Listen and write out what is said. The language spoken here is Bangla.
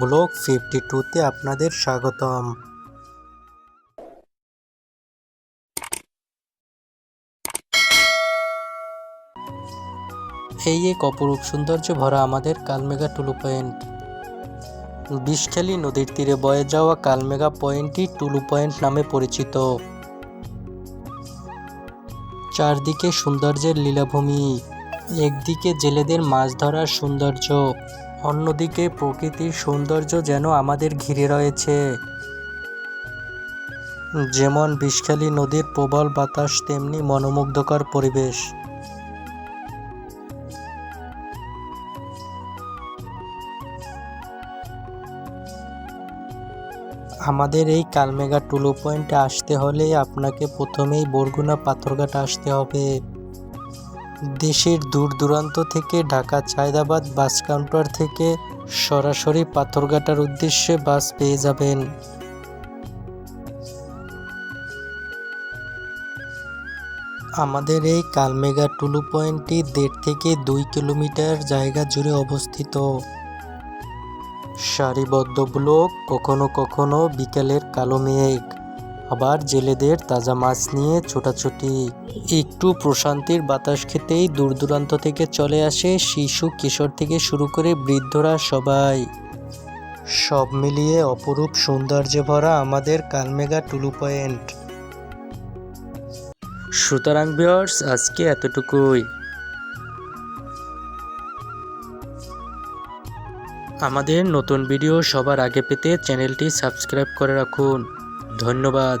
ব্লক ফিফটি টুতে আপনাদের স্বাগতম। এই এক অপরূপ সৌন্দর্য ভরা আমাদের কালমেঘা টুলু পয়েন্ট। বিষখালী নদীর তীরে বয়ে যাওয়া কালমেঘা পয়েন্টটি টুলু পয়েন্ট নামে পরিচিত। চারদিকে সৌন্দর্যের লীলাভূমি, একদিকে জেলেদের মাছ ধরার সৌন্দর্য। অন্যদিকে প্রকৃতির সৌন্দর্য যেন আমাদের ঘিরে রয়েছে। যেমন বিষখালী নদীর প্রবল বাতাস, তেমনি মনোমুগ্ধকর পরিবেশ। আমাদের এই কালমেঘা টুলু পয়েন্টে আসতে হলে আপনাকে প্রথমেই বরগুনা পাথরঘাট আসতে হবে। দেশের দূর দূরান্ত থেকে ঢাকা, চায়দাবাদ বাস কাউন্টার থেকে সরাসরি পাথরঘাটার উদ্দেশ্যে বাস পেয়ে যাবেন। আমাদের এই কালমেঘা টুলু পয়েন্টটি দেড় থেকে দুই কিলোমিটার জায়গা জুড়ে অবস্থিত। সারিবদ্ধ ব্লক কখনো কখনো বিকেলের কালো মেঘ। আবার জেলেদের তাজা মাছ নিয়ে ছোটাছুটি। একটু প্রশান্তির বাতাস খেতেই দূর দূরান্ত থেকে চলে আসে শিশু কিশোর থেকে শুরু করে বৃদ্ধরা সবাই। সব মিলিয়ে অপরূপ সৌন্দর্যে ভরা আমাদের কালমেগা টুলু পয়েন্ট। সুতরাং ভিউয়ার্স, আজকে এতটুকুই। আমাদের নতুন ভিডিও সবার আগে পেতে চ্যানেলটি সাবস্ক্রাইব করে রাখুন। ধন্যবাদ।